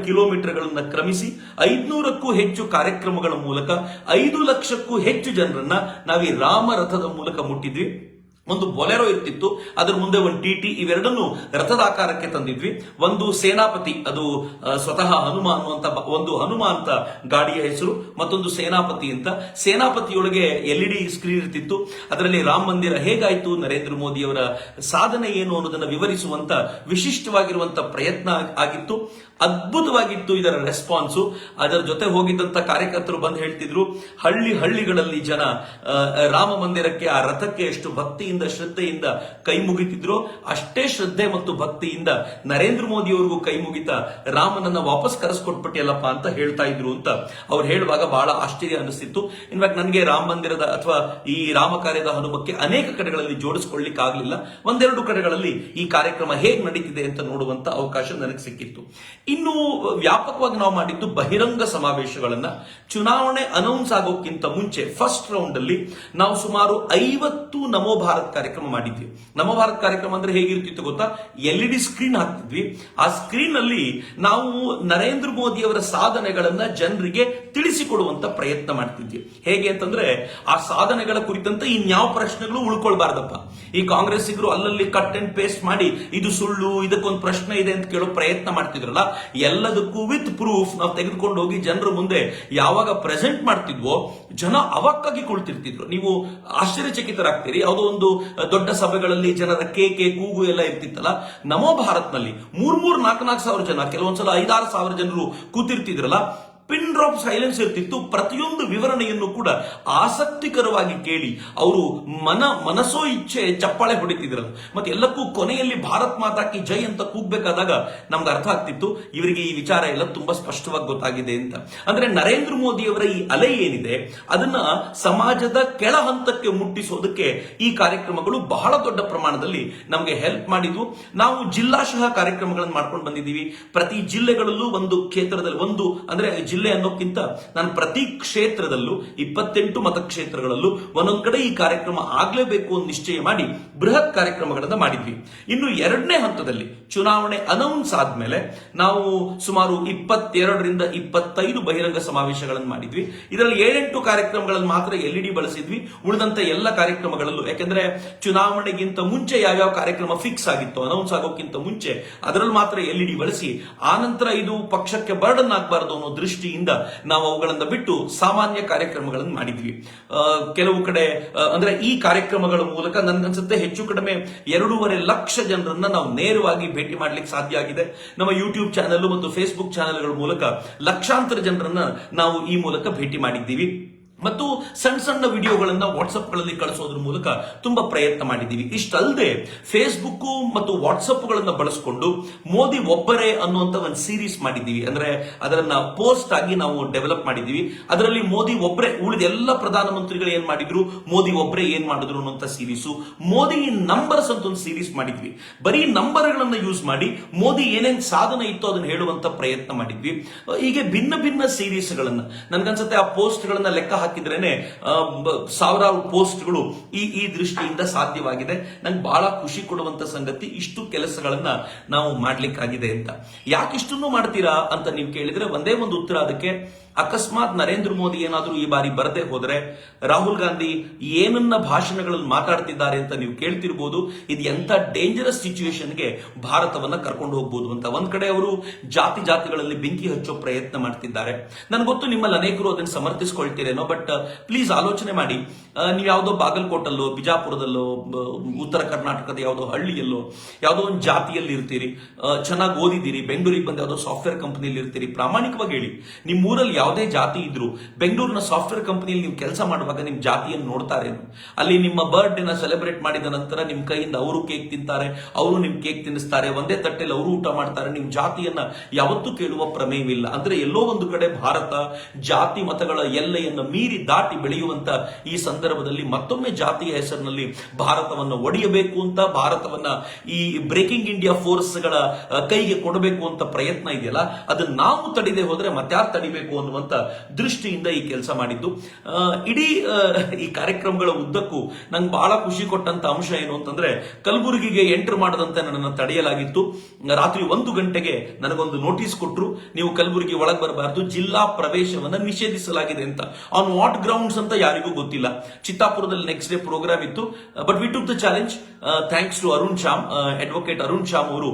ಕಿಲೋಮೀಟರ್ಗಳನ್ನ ಕ್ರಮಿಸಿ ಐದ್ನೂರಕ್ಕೂ ಹೆಚ್ಚು ಕಾರ್ಯಕ್ರಮಗಳ ಮೂಲಕ ಐದು ಲಕ್ಷಕ್ಕೂ ಹೆಚ್ಚು ಜನರನ್ನ ನಾವು ಈ ರಾಮ ರಥದ ಮೂಲಕ ಮುಟ್ಟಿದ್ವಿ. ಒಂದು ಬೊಲೆರೋ ಇರ್ತಿತ್ತು. ಅದ್ರ ಮುಂದೆ ಒಂದು ಟಿ ಟಿ ಇವೆರಡನ್ನು ರಥದ ಆಕಾರಕ್ಕೆ ತಂದಿದ್ವಿ. ಒಂದು ಸೇನಾಪತಿ, ಅದು ಸ್ವತಃ ಹನುಮ ಅನ್ನುವಂತ ಒಂದು ಹನುಮ ಅಂತ ಗಾಡಿಯ ಹೆಸರು, ಮತ್ತೊಂದು ಸೇನಾಪತಿ ಅಂತ. ಸೇನಾಪತಿಯೊಳಗೆ ಎಲ್ ಇ ಡಿ ಸ್ಕ್ರೀನ್ ಇರ್ತಿತ್ತು. ಅದರಲ್ಲಿ ರಾಮ ಮಂದಿರ ಹೇಗಾಯ್ತು, ನರೇಂದ್ರ ಮೋದಿ ಅವರ ಸಾಧನೆ ಏನು ಅನ್ನೋದನ್ನ ವಿವರಿಸುವಂತ, ವಿಶಿಷ್ಟವಾಗಿರುವಂತ ಪ್ರಯತ್ನ ಆಗಿತ್ತು. ಅದ್ಭುತವಾಗಿತ್ತು ಇದರ ರೆಸ್ಪಾನ್ಸು ಅದರ ಜೊತೆ ಹೋಗಿದ್ದಂತ ಕಾರ್ಯಕರ್ತರು ಬಂದು ಹೇಳ್ತಿದ್ರು, ಹಳ್ಳಿ ಹಳ್ಳಿಗಳಲ್ಲಿ ಜನ ರಾಮ ಮಂದಿರಕ್ಕೆ ಆ ರಥಕ್ಕೆ ಎಷ್ಟು ಭಕ್ತಿಯಿಂದ, ಶ್ರದ್ಧೆಯಿಂದ ಕೈ ಮುಗಿತಿದ್ರು. ಅಷ್ಟೇ ಶ್ರದ್ಧೆ ಮತ್ತು ಭಕ್ತಿಯಿಂದ ನರೇಂದ್ರ ಮೋದಿ ಅವ್ರಿಗೂ ಕೈ ಮುಗಿತ ರಾಮನನ್ನ ವಾಪಸ್ ಕರೆಸ್ಕೊಟ್ಬಿಟ್ಟಿಯಲ್ಲಪ್ಪ ಅಂತ ಹೇಳ್ತಾ ಇದ್ರು ಅಂತ ಅವ್ರು ಹೇಳುವಾಗ ಬಹಳ ಆಶ್ಚರ್ಯ ಅನಿಸ್ತಿತ್ತು ಇನ್ಫ್ಯಾಕ್ಟ್ ನನಗೆ ರಾಮ ಮಂದಿರದ ಅಥವಾ ಈ ರಾಮ ಕಾರ್ಯದ ಹನುಮಕ್ಕೆ ಅನೇಕ ಕಡೆಗಳಲ್ಲಿ ಜೋಡಿಸ್ಕೊಳ್ಳಿಕ್ ಆಗಲಿಲ್ಲ. ಒಂದೆರಡು ಕಡೆಗಳಲ್ಲಿ ಈ ಕಾರ್ಯಕ್ರಮ ಹೇಗೆ ನಡೀತಿದೆ ಅಂತ ನೋಡುವಂತ ಅವಕಾಶ ನನಗೆ ಸಿಕ್ಕಿತ್ತು. ಇನ್ನು ವ್ಯಾಪಕವಾಗಿ ನಾವು ಮಾಡಿದ್ದು ಬಹಿರಂಗ ಸಮಾವೇಶಗಳನ್ನ. ಚುನಾವಣೆ ಅನೌನ್ಸ್ ಆಗೋಕ್ಕಿಂತ ಮುಂಚೆ ಫಸ್ಟ್ ರೌಂಡ್ ಅಲ್ಲಿ ನಾವು ಸುಮಾರು ಐವತ್ತು ನಮೋ ಭಾರತ್ ಕಾರ್ಯಕ್ರಮ ಮಾಡಿದ್ವಿ. ನಮೋ ಭಾರತ್ ಕಾರ್ಯಕ್ರಮ ಅಂದ್ರೆ ಹೇಗಿರ್ತಿತ್ತು ಗೊತ್ತಾ? ಎಲ್ ಇ ಡಿ ಸ್ಕ್ರೀನ್ ಹಾಕ್ತಿದ್ವಿ. ಆ ಸ್ಕ್ರೀನ್ ಅಲ್ಲಿ ನಾವು ನರೇಂದ್ರ ಮೋದಿ ಅವರ ಸಾಧನೆಗಳನ್ನ ಜನರಿಗೆ ತಿಳಿಸಿಕೊಡುವಂತ ಪ್ರಯತ್ನ ಮಾಡ್ತಿದ್ವಿ. ಹೇಗೆ ಅಂತಂದ್ರೆ, ಆ ಸಾಧನೆಗಳ ಕುರಿತಂತೆ ಇನ್ಯಾವ ಪ್ರಶ್ನೆಗಳು ಉಳ್ಕೊಳ್ಬಾರ್ದಪ್ಪ. ಈ ಕಾಂಗ್ರೆಸ್ಸಿಗರು ಅಲ್ಲಲ್ಲಿ ಕಟ್ ಅಂಡ್ ಪೇಸ್ಟ್ ಮಾಡಿ, ಇದು ಸುಳ್ಳು, ಇದಕ್ಕೊಂದು ಪ್ರಶ್ನೆ ಇದೆ ಅಂತ ಕೇಳೋ ಪ್ರಯತ್ನ ಮಾಡ್ತಿದ್ರಲ್ಲ ಎಲ್ಲದಕ್ಕೂ ವಿತ್ ಪ್ರೂಫ್ ನಾವು ತೆಗೆದುಕೊಂಡು ಹೋಗಿ ಜನರ ಮುಂದೆ ಯಾವಾಗ ಪ್ರೆಸೆಂಟ್ ಮಾಡ್ತಿದ್ವೋ, ಜನ ಅವಕ್ಕಾಗಿ ಕುಳಿತಿರ್ತಿದ್ರು. ನೀವು ಆಶ್ಚರ್ಯಚಕಿತರಾಗ್ತೀರಿ. ಯಾವುದೋ ಒಂದು ದೊಡ್ಡ ಸಭೆಗಳಲ್ಲಿ ಜನರ ಕೇಕೆ, ಕೂಗು ಎಲ್ಲ ಇರ್ತಿತ್ತಲ್ಲ. ನಮೋ ಭಾರತ್ನಲ್ಲಿ ಮೂರ್ ಮೂರ್ ನಾಲ್ಕು ನಾಲ್ಕು ಸಾವಿರ ಜನ, ಕೆಲವೊಂದ್ಸಲ ಐದಾರು ಸಾವಿರ ಜನರು ಕೂತಿರ್ತಿದ್ರಲ್ಲ. ಪಿನ್ ಡ್ರಾಪ್ ಸೈಲೆನ್ಸ್ ಇರ್ತಿತ್ತು ಪ್ರತಿಯೊಂದು ವಿವರಣೆಯನ್ನು ಕೂಡ ಆಸಕ್ತಿಕರವಾಗಿ ಕೇಳಿ ಅವರು ಮನ ಮನಸೋ ಇಚ್ಛೆ ಚಪ್ಪಾಳೆ ಹೊಡಿತಿದ್ರು ಮತ್ತೆ ಎಲ್ಲಕ್ಕೂ ಕೊನೆಯಲ್ಲಿ ಭಾರತ್ ಮಾತಾಕಿ ಜೈ ಅಂತ ಕೂಗ್ಬೇಕಾದಾಗ ನಮ್ಗೆ ಅರ್ಥ ಆಗ್ತಿತ್ತು, ಇವರಿಗೆ ಈ ವಿಚಾರ ಎಲ್ಲ ತುಂಬಾ ಸ್ಪಷ್ಟವಾಗಿ ಗೊತ್ತಾಗಿದೆ ಅಂತ. ಅಂದ್ರೆ ನರೇಂದ್ರ ಮೋದಿ ಅವರ ಈ ಅಲೆ ಏನಿದೆ, ಅದನ್ನ ಸಮಾಜದ ಕೆಳ ಹಂತಕ್ಕೆ ಮುಟ್ಟಿಸೋದಕ್ಕೆ ಈ ಕಾರ್ಯಕ್ರಮಗಳು ಬಹಳ ದೊಡ್ಡ ಪ್ರಮಾಣದಲ್ಲಿ ನಮಗೆ ಹೆಲ್ಪ್ ಮಾಡಿದ್ವು. ನಾವು ಜಿಲ್ಲಾಶಃ ಕಾರ್ಯಕ್ರಮಗಳನ್ನು ಮಾಡ್ಕೊಂಡು ಬಂದಿದ್ದೀವಿ. ಪ್ರತಿ ಜಿಲ್ಲೆಗಳಲ್ಲೂ ಒಂದು ಕ್ಷೇತ್ರದಲ್ಲಿ ಒಂದು ಅಂದ್ರೆ ಜಿಲ್ಲೆ ಅನ್ನೋಕ್ಕಿಂತ ನಾನು ಪ್ರತಿ ಕ್ಷೇತ್ರದಲ್ಲೂ, ಇಪ್ಪತ್ತೆಂಟು ಮತಕ್ಷೇತ್ರಗಳಲ್ಲೂ ಒಂದೊಂದ್ ಕಡೆ ಈ ಕಾರ್ಯಕ್ರಮ ಆಗ್ಲೇಬೇಕು ಅಂತ ನಿಶ್ಚಯ ಮಾಡಿ ಬೃಹತ್ ಕಾರ್ಯಕ್ರಮಗಳನ್ನ ಮಾಡಿದ್ವಿ. ಇನ್ನು ಎರಡನೇ ಹಂತದಲ್ಲಿ ಚುನಾವಣೆ ಅನೌನ್ಸ್ ಆದ್ಮೇಲೆ ನಾವು ಸುಮಾರು ಇಪ್ಪತ್ತೆರಡರಿಂದ ಇಪ್ಪತ್ತೈದು ಬಹಿರಂಗ ಸಮಾವೇಶಗಳನ್ನು ಮಾಡಿದ್ವಿ. ಇದರಲ್ಲಿ ಏಳೆಂಟು ಕಾರ್ಯಕ್ರಮಗಳನ್ನು ಮಾತ್ರ ಎಲ್ ಡಿ ಬಳಸಿದ್ವಿ. ಉಳಿದಂತ ಎಲ್ಲ ಕಾರ್ಯಕ್ರಮಗಳಲ್ಲೂ, ಯಾಕೆಂದ್ರೆ ಚುನಾವಣೆಗಿಂತ ಮುಂಚೆ ಯಾವ್ಯಾವ ಕಾರ್ಯಕ್ರಮ ಫಿಕ್ಸ್ ಆಗಿತ್ತು ಅನೌನ್ಸ್ ಆಗೋಕ್ಕಿಂತ ಮುಂಚೆ, ಅದರಲ್ಲಿ ಮಾತ್ರ ಎಲ್ ಡಿ ಬಳಸಿ ಆನಂತರ ಇದು ಪಕ್ಷಕ್ಕೆ ಬರ್ಡನ್ ಆಗಬಾರದು ಅನ್ನೋ ದೃಷ್ಟಿ ದೃಷ್ಟಿಯಿಂದ ನಾವು ಅವುಗಳನ್ನು ಬಿಟ್ಟು ಸಾಮಾನ್ಯ ಕಾರ್ಯಕ್ರಮಗಳನ್ನು ಮಾಡಿದ್ವಿ. ಕೆಲವು ಕಡೆ ಅಂದ್ರೆ ಈ ಕಾರ್ಯಕ್ರಮಗಳ ಮೂಲಕ ನನ್ಗನ್ಸುತ್ತೆ ಹೆಚ್ಚು ಕಡಿಮೆ ಎರಡೂವರೆ ಲಕ್ಷ ಜನರನ್ನ ನಾವು ನೇರವಾಗಿ ಭೇಟಿ ಮಾಡ್ಲಿಕ್ಕೆ ಸಾಧ್ಯ ಆಗಿದೆ. ನಮ್ಮ ಯೂಟ್ಯೂಬ್ ಚಾನಲ್ ಮತ್ತು ಫೇಸ್ಬುಕ್ ಚಾನೆಲ್ಗಳ ಮೂಲಕ ಲಕ್ಷಾಂತರ ಜನರನ್ನ ನಾವು ಈ ಮೂಲಕ ಭೇಟಿ ಮಾಡಿದ್ದೀವಿ. ಮತ್ತು ಸಣ್ಣ ಸಣ್ಣ ವಿಡಿಯೋಗಳನ್ನ ವಾಟ್ಸಪ್ಗಳಲ್ಲಿ ಕಳಿಸೋದ್ರ ಮೂಲಕ ತುಂಬಾ ಪ್ರಯತ್ನ ಮಾಡಿದ್ದೀವಿ. ಇಷ್ಟಲ್ಲದೆ ಫೇಸ್ಬುಕ್ ಮತ್ತು ವಾಟ್ಸಪ್ಗಳನ್ನು ಬಳಸಿಕೊಂಡು ಮೋದಿ ಒಬ್ಬರೇ ಅನ್ನುವಂತ ಒಂದು ಸೀರೀಸ್ ಮಾಡಿದ್ದೀವಿ. ಅಂದ್ರೆ ಅದನ್ನ ಪೋಸ್ಟ್ ಆಗಿ ನಾವು ಡೆವಲಪ್ ಮಾಡಿದ್ದೀವಿ. ಅದರಲ್ಲಿ ಮೋದಿ ಒಬ್ಬರೇ ಉಳಿದ ಎಲ್ಲ ಪ್ರಧಾನಮಂತ್ರಿಗಳು ಏನ್ ಮಾಡಿದ್ರು? ಮೋದಿ ಒಬ್ಬರೇ ಏನ್ ಮಾಡಿದ್ರು ಅನ್ನುವಂತ ಸೀರೀಸು ಮೋದಿ ನಂಬರ್ಸ್ ಅಂತ ಒಂದು ಸೀರೀಸ್ ಮಾಡಿದ್ವಿ. ಬರೀ ನಂಬರ್ಗಳನ್ನು ಯೂಸ್ ಮಾಡಿ ಮೋದಿ ಏನೇನ್ ಸಾಧನೆ ಇತ್ತು ಅದನ್ನ ಹೇಳುವಂತ ಪ್ರಯತ್ನ ಮಾಡಿದ್ವಿ. ಹೀಗೆ ಭಿನ್ನ ಭಿನ್ನ ಸೀರೀಸ್ಗಳನ್ನ ನನ್ಗನ್ಸುತ್ತೆ ಆ ಪೋಸ್ಟ್ಗಳನ್ನ ಲೆಕ್ಕ ಹಾಕಿದ್ರೇನೆ ಸಾವಿರಾರು ಪೋಸ್ಟ್ಗಳು ಈ ಈ ದೃಷ್ಟಿಯಿಂದ ಸಾಧ್ಯವಾಗಿದೆ. ನಂಗೆ ಬಹಳ ಖುಷಿ ಕೊಡುವಂತ ಸಂಗತಿ ಇಷ್ಟು ಕೆಲಸಗಳನ್ನ ನಾವು ಮಾಡ್ಲಿಕ್ಕಾಗಿದೆ ಅಂತ. ಯಾಕಿಷ್ಟನ್ನು ಮಾಡ್ತೀರಾ ಅಂತ ನೀವು ಕೇಳಿದ್ರೆ ಒಂದೇ ಒಂದು ಉತ್ತರ ಅದಕ್ಕೆ ಅಕಸ್ಮಾತ್ ನರೇಂದ್ರ ಮೋದಿ ಏನಾದರೂ ಈ ಬಾರಿ ಬರದೆ ಹೋದರೆ ರಾಹುಲ್ ಗಾಂಧಿ ಏನನ್ನ ಭಾಷಣಗಳನ್ನು ಮಾತಾಡ್ತಿದ್ದಾರೆ ಅಂತ ನೀವು ಕೇಳ್ತಿರ್ಬೋದು. ಇದು ಎಂಥ ಡೇಂಜರಸ್ ಸಿಚುವೇಶನ್ಗೆ ಭಾರತವನ್ನ ಕರ್ಕೊಂಡು ಹೋಗ್ಬೋದು ಅಂತ. ಒಂದ್ ಕಡೆ ಅವರು ಜಾತಿ ಜಾತಿಗಳಲ್ಲಿ ಬೆಂಕಿ ಹಚ್ಚೋ ಪ್ರಯತ್ನ ಮಾಡ್ತಿದ್ದಾರೆ. ನನಗೆ ಗೊತ್ತು ನಿಮ್ಮಲ್ಲಿ ಅನೇಕರು ಅದನ್ನ ಸಮರ್ಥಿಸ್ಕೊಳ್ತೀರೇನೋ ಬಟ್ ಪ್ಲೀಸ್ ಆಲೋಚನೆ ಮಾಡಿ. ಆ, ನೀವು ಯಾವುದೋ ಬಾಗಲಕೋಟಲ್ಲೋ ಬಿಜಾಪುರದಲ್ಲೋ ಉತ್ತರ ಕರ್ನಾಟಕದ ಯಾವುದೋ ಹಳ್ಳಿಯಲ್ಲೋ ಯಾವುದೋ ಒಂದು ಜಾತಿಯಲ್ಲಿ ಇರ್ತೀರಿ ಚೆನ್ನಾಗಿ ಓದಿದ್ದೀರಿ ಬೆಂಗಳೂರಿಗೆ ಬಂದು ಯಾವುದೋ ಸಾಫ್ಟ್ವೇರ್ ಕಂಪನಿಯಲ್ಲಿ ಇರ್ತೀರಿ. ಪ್ರಾಮಾಣಿಕವಾಗಿ ಹೇಳಿ. ನಿಮ್ಮ ಊರಲ್ಲಿ ಯಾವುದೇ ಜಾತಿ ಇದ್ರು ಬೆಂಗಳೂರಿನ ಸಾಫ್ಟ್ವೇರ್ ಕಂಪನಿಯಲ್ಲಿ ನೀವು ಕೆಲಸ ಮಾಡುವಾಗ ನಿಮ್ಮ ಜಾತಿಯನ್ನು ನೋಡ್ತಾರೆ. ಅಲ್ಲಿ ನಿಮ್ಮ ಬರ್ಡೇನ ಸೆಲೆಬ್ರೇಟ್ ಮಾಡಿದ ನಂತರ ನಿಮ್ಮ ಕೈಯಿಂದ ಅವರು ಕೇಕ್ ತಿಂತಾರೆ, ಅವರು ನಿಮ್ ಕೇಕ್ ತಿನ್ನಿಸ್ತಾರೆ, ಒಂದೇ ತಟ್ಟೆಯಲ್ಲಿ ಅವರು ಊಟ ಮಾಡ್ತಾರೆ ನಿಮ್ಮ ಜಾತಿಯನ್ನ ಯಾವತ್ತೂ ಕೇಳುವ ಪ್ರಮೇಯವಿಲ್ಲ. ಅಂದ್ರೆ ಎಲ್ಲೋ ಒಂದು ಕಡೆ ಭಾರತ ಜಾತಿ ಮತಗಳ ಎಲ್ಲೆಯನ್ನು ಮೀರಿ ದಾಟಿ ಬೆಳೆಯುವಂತ ಈ ಸಂದರ್ಭದಲ್ಲಿ ಮತ್ತೊಮ್ಮೆ ಜಾತಿಯ ಹೆಸರಿನಲ್ಲಿ ಭಾರತವನ್ನು ಒಡೆಯಬೇಕು ಅಂತ, ಭಾರತವನ್ನ ಈ ಬ್ರೇಕಿಂಗ್ ಇಂಡಿಯಾ ಫೋರ್ಸ್ಗಳ ಕೈಗೆ ಕೊಡಬೇಕು ಅಂತ ಪ್ರಯತ್ನ ಇದೆಯಲ್ಲ, ಅದನ್ನ ನಾವು ತಡಿದೆ ಹೋದ್ರೆ ಮತ್ಯಾರು ತಡಿಬೇಕು ಅನ್ನುವಂತ ದೃಷ್ಟಿಯಿಂದ ಈ ಕೆಲಸ ಮಾಡಿದ್ದು. ಇಡಿ ಇಡೀ ಈ ಕಾರ್ಯಕ್ರಮಗಳ ಉದ್ದಕ್ಕೂ ನಂಗೆ ಬಹಳ ಖುಷಿ ಕೊಟ್ಟಂತ ಅಂಶ ಏನು ಅಂತಂದ್ರೆ ಕಲಬುರಗಿಗೆ ಎಂಟರ್ ಮಾಡದಂತೆ ನನ್ನನ್ನು ತಡೆಯಲಾಗಿತ್ತು. ರಾತ್ರಿ ಒಂದು ಗಂಟೆಗೆ ನನಗೊಂದು ನೋಟಿಸ್ ಕೊಟ್ಟರು ನೀವು ಕಲಬುರಗಿ ಒಳಗೆ ಬರಬಾರದು, ಜಿಲ್ಲಾ ಪ್ರವೇಶವನ್ನು ನಿಷೇಧಿಸಲಾಗಿದೆ ಅಂತ. ಆನ್ ವಾಟ್ ಗ್ರೌಂಡ್ಸ್ ಅಂತ ಯಾರಿಗೂ ಗೊತ್ತಿಲ್ಲ. ಚಿತ್ತಾಪುರದಲ್ಲಿ ನೆಕ್ಸ್ಟ್ ಡೇ ಪ್ರೋಗ್ರಾಮ್ ಇತ್ತು. But we took the challenge thanks to Arun Shyam advocate Arun Shyam ಅವರು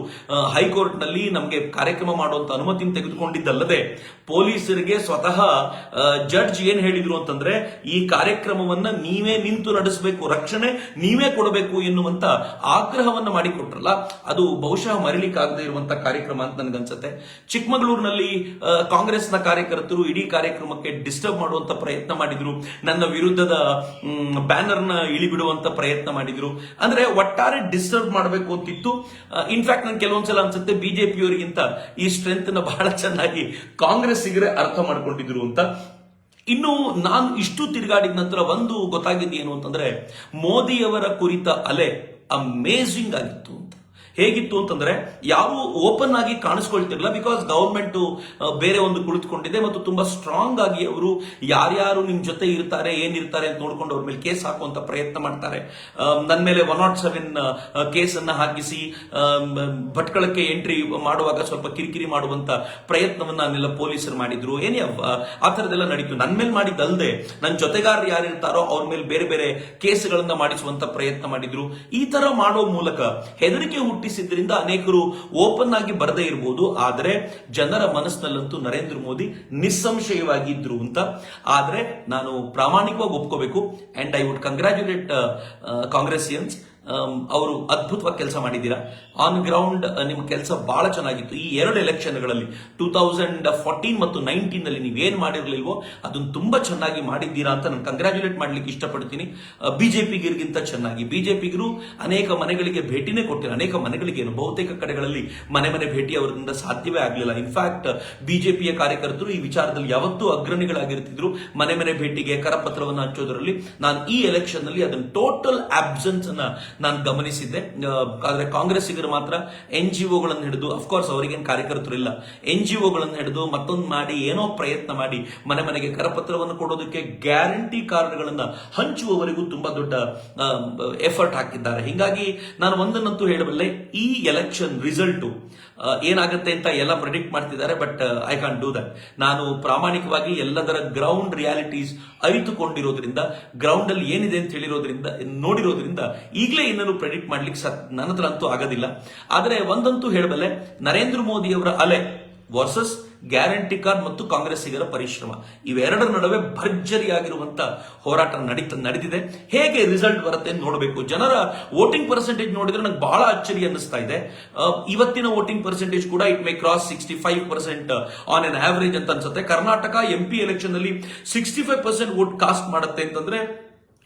ಹೈಕೋರ್ಟ್ನಲ್ಲಿ ನಮಗೆ ಕಾರ್ಯಕ್ರಮ ಮಾಡುವಂತ ಅನುಮತಿ ತೆಗೆದುಕೊಂಡಿದ್ದಲ್ಲದೆ, ಪೊಲೀಸರಿಗೆ ಸ್ವತಃ ಜಡ್ಜ್ ಏನ್ ಹೇಳಿದ್ರು ಅಂತಂದ್ರೆ, ಈ ಕಾರ್ಯಕ್ರಮವನ್ನ ನೀವೇ ನಿಂತು ನಡೆಸಬೇಕು, ರಕ್ಷಣೆ ನೀವೇ ಕೊಡಬೇಕು ಎನ್ನುವಂತ ಆಗ್ರಹವನ್ನ ಮಾಡಿಕೊಟ್ರಲ್ಲ, ಅದು ಬಹುಶಃ ಮರಿಲಿಕ್ಕಾಗದೇ ಇರುವಂತ ಕಾರ್ಯಕ್ರಮ ಅಂತ ನನಗನ್ಸುತ್ತೆ. ಚಿಕ್ಕಮಗಳೂರಿನಲ್ಲಿ ಕಾಂಗ್ರೆಸ್ನ ಕಾರ್ಯಕರ್ತರು ಇಡೀ ಕಾರ್ಯಕ್ರಮಕ್ಕೆ ಡಿಸ್ಟರ್ಬ್ ಮಾಡುವಂತ ಪ್ರಯತ್ನ ಮಾಡಿದ್ರು. ನನ್ನ ವಿರುದ್ಧದ ಬ್ಯಾನರ್ನ ಇಳಿಬಿಡುವಂತ ಪ್ರಯತ್ನ ಮಾಡಿದ್ರು. ಅಂದ್ರೆ ಒಟ್ಟಾರೆ ಡಿಸ್ಟರ್ಬ್ ಮಾಡಬೇಕು ಅಂತಿತ್ತು. ಇನ್ಫ್ಯಾಕ್ಟ್ ನನ್ ಕೆಲವೊಂದ್ಸಲ ಅನ್ಸುತ್ತೆ ಬಿಜೆಪಿಯವರಿಗಿಂತ ಈ ಸ್ಟ್ರೆಂತ್ನ ಬಹಳ ಚೆನ್ನಾಗಿ ಕಾಂಗ್ರೆಸ್ ಸಿಗರೆ ಅರ್ಥ ಮಾಡ್ಕೊಂಡಿದ್ರು ಅಂತ. ಇನ್ನು ನಾನು ಇಷ್ಟು ತಿರುಗಾಡಿದ ನಂತರ ಒಂದು ಗೊತ್ತಾಗಿದ್ದು ಏನು ಅಂತಂದ್ರೆ ಮೋದಿಯವರ ಕುರಿತ ಅಲೆ ಅಮೇಝಿಂಗ್ ಆಗಿತ್ತು. ಹೇಗಿತ್ತು ಅಂತಂದ್ರೆ ಯಾರು ಓಪನ್ ಆಗಿ ಕಾಣಿಸ್ಕೊಳ್ತಿರಲಿಲ್ಲ ಬಿಕಾಸ್ ಗವರ್ಮೆಂಟ್ ಬೇರೆ ಒಂದು ಕುಳಿತುಕೊಂಡಿದೆ ಮತ್ತು ತುಂಬಾ ಸ್ಟ್ರಾಂಗ್ ಆಗಿ ಅವರು ಯಾರ್ಯಾರು ನಿಮ್ ಜೊತೆ ಇರ್ತಾರೆ, ಏನಿರ್ತಾರೆ ಅಂತ ನೋಡ್ಕೊಂಡು ಅವ್ರ ಮೇಲೆ ಕೇಸ್ ಹಾಕುವಂತ ಪ್ರಯತ್ನ ಮಾಡ್ತಾರೆ. ನನ್ನ ಮೇಲೆ ಒನ್ ನಾಟ್ ಸೆವೆನ್ ಕೇಸ್ ಅನ್ನ ಹಾಕಿಸಿ ಭಟ್ಕಳಕ್ಕೆ ಎಂಟ್ರಿ ಮಾಡುವಾಗ ಸ್ವಲ್ಪ ಕಿರಿಕಿರಿ ಮಾಡುವಂತ ಪ್ರಯತ್ನವನ್ನ ಅಲ್ಲೆಲ್ಲ ಪೊಲೀಸರು ಮಾಡಿದ್ರು. ಏನೇ ಆ- ಥರದ್ದೆಲ್ಲ ನಡೀತು. ನನ್ನ ಮೇಲೆ ಮಾಡಿದ್ದಲ್ಲದೆ ನನ್ನ ಜೊತೆಗಾರರು ಯಾರಿರ್ತಾರೋ ಅವ್ರ ಮೇಲೆ ಬೇರೆ ಬೇರೆ ಕೇಸ್ಗಳನ್ನ ಮಾಡಿಸುವಂತ ಪ್ರಯತ್ನ ಮಾಡಿದ್ರು. ಈ ತರ ಮಾಡೋ ಮೂಲಕ ಹೆದರಿಕೆ ಹುಟ್ಟಿಸಿದ್ರಿಂದ ಅನೇಕರು ಓಪನ್ ಆಗಿ ಬರದೇ ಇರಬಹುದು ಆದರೆ ಜನರ ಮನಸ್ಸಿನಲ್ಲಂತೂ ನರೇಂದ್ರ ಮೋದಿ ನಿಸ್ಸಂಶಯವಾಗಿದ್ರು ಅಂತ. ಆದ್ರೆ ನಾನು ಪ್ರಾಮಾಣಿಕವಾಗಿ ಒಪ್ಕೋಬೇಕು. And I would congratulate Congressians ಅವರು ಅದ್ಭುತವಾಗಿ ಕೆಲಸ ಮಾಡಿದ್ದೀರಾ? ಆನ್ ಗ್ರೌಂಡ್ ನಿಮ್ಮ ಕೆಲಸ ಬಹಳ ಚೆನ್ನಾಗಿತ್ತು. ಈ ಎರಡು ಎಲೆಕ್ಷನ್ಗಳಲ್ಲಿ ಟೂ ತೌಸಂಡ್ ಫೋರ್ಟೀನ್ ಮತ್ತು ನೈನ್ಟೀನ್ ಅಲ್ಲಿ ನೀವು ಏನು ಮಾಡಿರಲಿಲ್ವೋ ಅದನ್ನ ತುಂಬಾ ಚೆನ್ನಾಗಿ ಮಾಡಿದ್ದೀರಾ ಅಂತ ನಾನು ಕಂಗ್ರಾಚುಲೇಟ್ ಮಾಡ್ಲಿಕ್ಕೆ ಇಷ್ಟಪಡ್ತೀನಿ. ಬಿಜೆಪಿಗಿರಿಗಿಂತ ಚೆನ್ನಾಗಿ. ಬಿಜೆಪಿಗರು ಅನೇಕ ಮನೆಗಳಿಗೆ ಭೇಟಿನೇ ಕೊಟ್ಟಿಲ್ಲ ಅನೇಕ ಮನೆಗಳಿಗೆ ಏನು ಬಹುತೇಕ ಕಡೆಗಳಲ್ಲಿ ಮನೆ ಮನೆ ಭೇಟಿ ಅವರಿಂದ ಸಾಧ್ಯವೇ ಆಗಲಿಲ್ಲ. ಇನ್ಫ್ಯಾಕ್ಟ್ ಬಿಜೆಪಿಯ ಕಾರ್ಯಕರ್ತರು ಈ ವಿಚಾರದಲ್ಲಿ ಯಾವತ್ತೂ ಅಗ್ರಣಿಗಳಾಗಿರ್ತಿದ್ರು. ಮನೆ ಮನೆ ಭೇಟಿಗೆ ಕರಪತ್ರವನ್ನು ಹಂಚೋದ್ರಲ್ಲಿ ನಾನು ಈ ಎಲೆಕ್ಷನ್ನಲ್ಲಿ ಅದನ್ನ ಟೋಟಲ್ ಆಬ್ಸೆನ್ಸ್ ಅನ್ನ ನಾನು ಗಮನಿಸಿದ್ದೆ. ಆದರೆ ಕಾಂಗ್ರೆಸ್ಸಿಗರು ಮಾತ್ರ ಎನ್ ಜಿ ಒಗಳನ್ನು ಹಿಡಿದು ಅಫ್ಕೋರ್ಸ್ ಅವರಿಗೇನು ಕಾರ್ಯಕರ್ತರು ಇಲ್ಲ. ಎನ್ ಜಿ ಒಗಳನ್ನು ಹಿಡಿದು ಮತ್ತೊಂದು ಮಾಡಿ, ಏನೋ ಪ್ರಯತ್ನ ಮಾಡಿ, ಮನೆ ಮನೆಗೆ ಕರಪತ್ರವನ್ನು ಕೊಡೋದಕ್ಕೆ ಗ್ಯಾರಂಟಿ ಕಾರ್ಡ್ಗಳನ್ನು ಹಂಚುವವರೆಗೂ ತುಂಬಾ ದೊಡ್ಡ ಎಫರ್ಟ್ ಹಾಕಿದ್ದಾರೆ. ಹೀಗಾಗಿ ನಾನು ಒಂದನ್ನಂತೂ ಹೇಳಬಲ್ಲೆ, ಈ ಎಲೆಕ್ಷನ್ ರಿಸಲ್ಟ್ ಏನಾಗುತ್ತೆ ಅಂತ ಎಲ್ಲ ಪ್ರೆಡಿಕ್ಟ್ ಮಾಡ್ತಿದ್ದಾರೆ but I can do that ನಾನು ಪ್ರಾಮಾಣಿಕವಾಗಿ ಎಲ್ಲದರ ಗ್ರೌಂಡ್ ರಿಯಾಲಿಟೀಸ್ ಅರಿತುಕೊಂಡಿರೋದ್ರಿಂದ ಗ್ರೌಂಡ್ ಅಲ್ಲಿ ಏನಿದೆ ಅಂತ ಹೇಳಿರೋದ್ರಿಂದ, ನೋಡಿರೋದ್ರಿಂದ, ಈಗಲೇ ಏನನ್ನು ಪ್ರೆಡಿಕ್ಟ್ ಮಾಡ್ಲಿಕ್ಕೆ ಸತ್, ನನ್ನ ಹತ್ರ ಅಂತೂ ಆಗೋದಿಲ್ಲ. ಆದರೆ ಒಂದಂತೂ ಹೇಳಬಲ್ಲೆ, ನರೇಂದ್ರ ಮೋದಿ ಅವರ ಅಲೆ ವರ್ಸಸ್ ಗ್ಯಾರಂಟಿ ಕಾರ್ಡ್ ಮತ್ತು ಕಾಂಗ್ರೆಸ್ಸಿಗರ ಪರಿಶ್ರಮ. ಇವೆರಡರ ನಡುವೆ ಭರ್ಜರಿಯಾಗಿರುವಂತ ಹೋರಾಟ ನಡೀತ ನಡೆದಿದೆ ಹೇಗೆ ರಿಸಲ್ಟ್ ಬರುತ್ತೆ ಅಂತ ನೋಡಬೇಕು. ಜನರ ವೋಟಿಂಗ್ ಪರ್ಸೆಂಟೇಜ್ ನೋಡಿದ್ರೆ ನಂಗೆ ಬಹಳ ಅಚ್ಚರಿ ಅನ್ನಿಸ್ತಾ ಇದೆ. ಇವತ್ತಿನ ವೋಟಿಂಗ್ ಪರ್ಸೆಂಟೇಜ್ ಕೂಡ it may cross sixty five percent on an average ಅಂತ ಅನ್ಸುತ್ತೆ. ಕರ್ನಾಟಕ ಎಂ ಪಿ ಎಲೆಕ್ಷನ್ ಅಲ್ಲಿ sixty five percent vote cast ಮಾಡುತ್ತೆ ಅಂತಂದ್ರೆ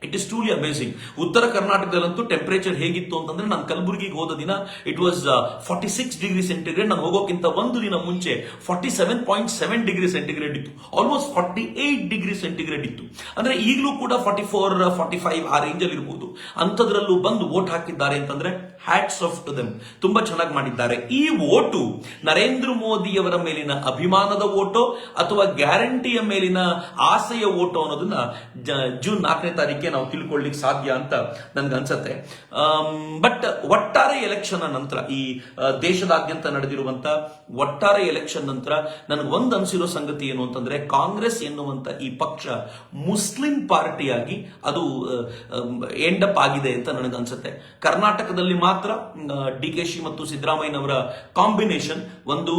ಇಟ್ ಇಸ್ ಟ್ರೂಲಿ ಅಮೇಸಿಂಗ್ ಉತ್ತರ ಕರ್ನಾಟಕದಲ್ಲಂತೂ ಟೆಂಪರೇಚರ್ ಹೇಗಿತ್ತು ಅಂತಂದ್ರೆ ನಾನು ಕಲಬುರಗಿಗೆ ಹೋದ ದಿನ it was forty six degree centigrade ನಾನು ಹೋಗೋಕ್ಕಿಂತ ಒಂದು ದಿನ ಮುಂಚೆ forty seven point seven degree centigrade ಇತ್ತು. Almost forty eight degree centigrade ಇತ್ತು. ಅಂದ್ರೆ ಈಗಲೂ ಕೂಡ ಫಾರ್ಟಿ ಫೋರ್ ಫಾರ್ಟಿ ಫೈವ್ ಆ ರೇಂಜಲ್ಲಿ ಇರಬಹುದು ಅಂಥದ್ರಲ್ಲೂ ಬಂದು ವೋಟ್ ಹಾಕಿದ್ದಾರೆ ಅಂತಂದ್ರೆ ಹ್ಯಾಟ್ಸ್ ಆಫ್ ಟು ದಮ್ ತುಂಬಾ ಚೆನ್ನಾಗಿ ಮಾಡಿದ್ದಾರೆ. ಈ ವೋಟು ನರೇಂದ್ರ ಮೋದಿಯವರ ಮೇಲಿನ ಅಭಿಮಾನದ ಓಟೋ ಅಥವಾ ಗ್ಯಾರಂಟಿಯ ಮೇಲಿನ ಆಸೆಯ ಓಟೋ ಅನ್ನೋದನ್ನ ಜೂನ್ ನಾಲ್ಕನೇ ತಾರೀಕಿಗೆ ನಾವು ತಿಳ್ಕೊಳ್ಳಿಕ್ ಸಾಧ್ಯ ಅಂತ ನನ್ಗೆ ಅನ್ಸತ್ತೆ. ಬಟ್ ಒಟ್ಟಾರೆ ಎಲೆಕ್ಷನ್ ನಂತರ ಈ ದೇಶದಾದ್ಯಂತ ನಡೆದಿರುವಂತ ಒಟ್ಟಾರೆ ಎಲೆಕ್ಷನ್ ನಂತರ ನನಗೆ ಒಂದು ಅನ್ಸಿರೋ ಸಂಗತಿ ಏನು ಅಂತಂದ್ರೆ ಕಾಂಗ್ರೆಸ್ ಎನ್ನುವಂತ ಈ ಪಕ್ಷ ಮುಸ್ಲಿಂ ಪಾರ್ಟಿಯಾಗಿ ಅದು ಎಂಡಪ್ ಆಗಿದೆ ಅಂತ ನನಗೆ ಅನ್ಸುತ್ತೆ. ಕರ್ನಾಟಕದಲ್ಲಿ ಮಾತ್ರ ಡಿ ಕೆ ಶಿ ಮತ್ತು ಸಿದ್ದರಾಮಯ್ಯನವರ ಕಾಂಬಿನೇಷನ್, ಒಂದು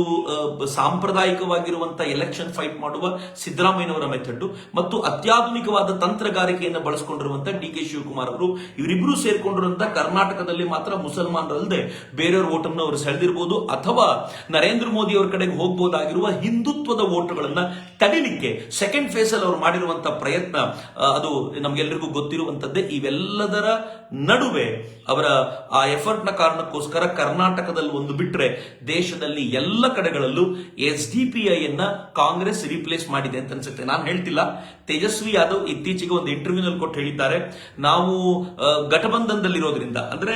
ಸಾಂಪ್ರದಾಯಿಕವಾಗಿರುವಂತಹ ಸಾಂಪ್ರದಾಯಿಕವಾಗಿರುವಂತ ಎಲೆಕ್ಷನ್ ಫೈಟ್ ಮಾಡುವ ಸಿದ್ದರಾಮಯ್ಯನವರ ಮೆಥಡ್ ಮತ್ತು ಅತ್ಯಾಧುನಿಕವಾದ ತಂತ್ರಗಾರಿಕೆಯನ್ನು ಬಳಸಿಕೊಂಡಿರುವಂತಹ ಡಿ ಕೆ ಶಿವಕುಮಾರ್ ಅವರು ಇವರಿಬ್ಬರು ಸೇರ್ಕೊಂಡಿರುವಂತಹ ಕರ್ನಾಟಕದಲ್ಲಿ ಮಾತ್ರ ಮುಸಲ್ಮಾನರಲ್ಲದೆ ಬೇರೆಯವ್ರ ಓಟನ್ನು ಅವರು ಸೆಳೆದಿರಬಹುದು ಅಥವಾ ನರೇಂದ್ರ ಮೋದಿ ಅವರ ಕಡೆಗೆ ಹೋಗಬಹುದಾಗಿರುವ ಹಿಂದುತ್ವದ ಓಟುಗಳನ್ನ ತಡಿಲಿಕ್ಕೆ ಸೆಕೆಂಡ್ ಫೇಸ್ ಅಲ್ಲಿ ಅವರು ಮಾಡಿರುವಂತಹ ಪ್ರಯತ್ನ ಅದು ನಮ್ಗೆಲ್ಲರಿಗೂ ಗೊತ್ತಿರುವಂತದ್ದೇ. ಇವೆಲ್ಲದರ ನಡುವೆ ಅವರ ಆ ಎಫರ್ಟ್ ನ ಕಾರಣಕ್ಕೋಸ್ಕರ ಕರ್ನಾಟಕದಲ್ಲಿ ಒಂದು ಬಿಟ್ರೆ ದೇಶದಲ್ಲಿ ಎಲ್ಲ ಕಡೆಗಳಲ್ಲೂ ಎಸ್ ಡಿ ಪಿ ಐ ಅನ್ನ ಕಾಂಗ್ರೆಸ್ ರಿಪ್ಲೇಸ್ ಮಾಡಿದೆ ಅಂತ ಅನ್ಸುತ್ತೆ. ನಾನು ಹೇಳ್ತಿಲ್ಲ. ತೇಜಸ್ವಿ ಯಾದವ್ ಇತ್ತೀಚೆಗೆ ಒಂದು ಇಂಟರ್ವ್ಯೂನಲ್ಲಿ ಕೊಟ್ಟು ಹೇಳಿದ್ದಾರೆ. ನಾವು ಘಟಬಂಧನದಲ್ಲಿರೋದ್ರಿಂದ ಅಂದ್ರೆ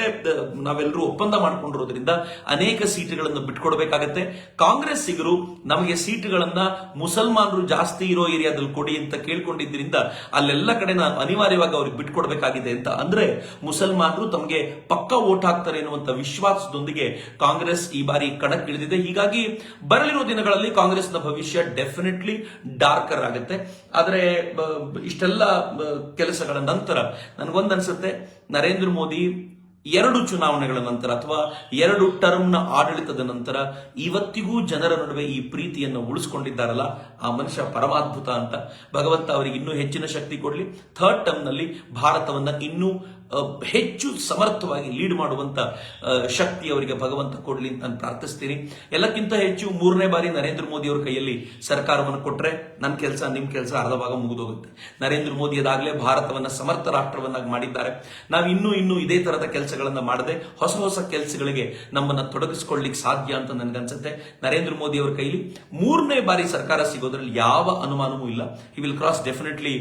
ನಾವೆಲ್ಲರೂ ಒಪ್ಪಂದ ಮಾಡ್ಕೊಂಡಿರೋದ್ರಿಂದ ಅನೇಕ ಸೀಟುಗಳನ್ನು ಬಿಟ್ಕೊಡ್ಬೇಕಾಗತ್ತೆ. ಕಾಂಗ್ರೆಸ್ಸಿಗರು ನಮಗೆ ಸೀಟುಗಳನ್ನ ಮುಸಲ್ಮಾನರು ಜಾಸ್ತಿ ಇರೋ ಏರಿಯಾದಲ್ಲಿ ಕೊಡಿ ಅಂತ ಕೇಳ್ಕೊಂಡಿದ್ರಿಂದ ಅಲ್ಲೆಲ್ಲ ಕಡೆ ನಾನು ಅನಿವಾರ್ಯವಾಗಿ ಅವ್ರಿಗೆ ಬಿಟ್ಕೊಡ್ಬೇಕಾಗಿದೆ ಅಂತ. ಅಂದ್ರೆ ಮುಸಲ್ಮಾನರು ತಮಗೆ ಪಕ್ಕ ಓಟ್ ಹಾಕ್ತಾರೆ ಎನ್ನುವಂತ ವಿಶ್ವಾಸದೊಂದಿಗೆ ಕಾಂಗ್ರೆಸ್ ಈ ಬಾರಿ ಕಣಕ್ಕಿಳಿದಿದೆ. ಹೀಗಾಗಿ ಬರಲಿರುವ ದಿನಗಳಲ್ಲಿ ಕಾಂಗ್ರೆಸ್ನ ಭವಿಷ್ಯ ಡೆಫಿನೆಟ್ಲಿ ಡಾರ್ಕರ್ ಆಗುತ್ತೆ. ಆದರೆ ಇಷ್ಟೆಲ್ಲ ಕೆಲಸಗಳ ನಂತರ ನನಗೊಂದನ್ಸುತ್ತೆ. ನರೇಂದ್ರ ಮೋದಿ ಎರಡು ಚುನಾವಣೆಗಳ ನಂತರ ಅಥವಾ ಎರಡು ಟರ್ಮ್ನ ಆಡಳಿತದ ನಂತರ ಇವತ್ತಿಗೂ ಜನರ ನಡುವೆ ಈ ಪ್ರೀತಿಯನ್ನು ಉಳಿಸ್ಕೊಂಡಿದ್ದಾರಲ್ಲ, ಆ ಮನುಷ್ಯ ಪರಮಾದ್ಭುತ ಅಂತ. ಭಗವಂತ ಅವರಿಗೆ ಇನ್ನೂ ಹೆಚ್ಚಿನ ಶಕ್ತಿ ಕೊಡಲಿ. ಥರ್ಡ್ ಟರ್ಮ್ನಲ್ಲಿ ಭಾರತವನ್ನ ಇನ್ನೂ ಹೆಚ್ಚು ಸಮರ್ಥವಾಗಿ ಲೀಡ್ ಮಾಡುವಂತ ಶಕ್ತಿ ಅವರಿಗೆ ಭಗವಂತ ಕೊಡ್ಲಿ ಅಂತ ನಾನು ಪ್ರಾರ್ಥಿಸ್ತೀನಿ. ಎಲ್ಲಕ್ಕಿಂತ ಹೆಚ್ಚು ಮೂರನೇ ಬಾರಿ ನರೇಂದ್ರ ಮೋದಿ ಅವರ ಕೈಯಲ್ಲಿ ಸರ್ಕಾರವನ್ನು ಕೊಟ್ಟರೆ ನನ್ನ ಕೆಲಸ, ನಿಮ್ ಕೆಲಸ ಅರ್ಧ ಭಾಗ ಮುಗಿದೋಗುತ್ತೆ. ನರೇಂದ್ರ ಮೋದಿ ಅದಾಗಲೇ ಭಾರತವನ್ನ ಸಮರ್ಥ ರಾಷ್ಟ್ರವನ್ನಾಗಿ ಮಾಡಿದ್ದಾರೆ. ನಾವು ಇನ್ನೂ ಇನ್ನೂ ಇದೇ ತರದ ಕೆಲಸಗಳನ್ನ ಮಾಡದೆ ಹೊಸ ಹೊಸ ಕೆಲಸಗಳಿಗೆ ನಮ್ಮನ್ನ ತೊಡಗಿಸ್ಕೊಳ್ಳಿಕ್ಕೆ ಸಾಧ್ಯ ಅಂತ ನನಗನ್ಸುತ್ತೆ. ನರೇಂದ್ರ ಮೋದಿ ಅವರ ಕೈಲಿ ಮೂರನೇ ಬಾರಿ ಸರ್ಕಾರ ಸಿಗೋದ್ರಲ್ಲಿ ಯಾವ ಅನುಮಾನವೂ ಇಲ್ಲ. ಈ ವಿಲ್ ಕ್ರಾಸ್ ಡೆಫಿನೆಟ್ಲಿ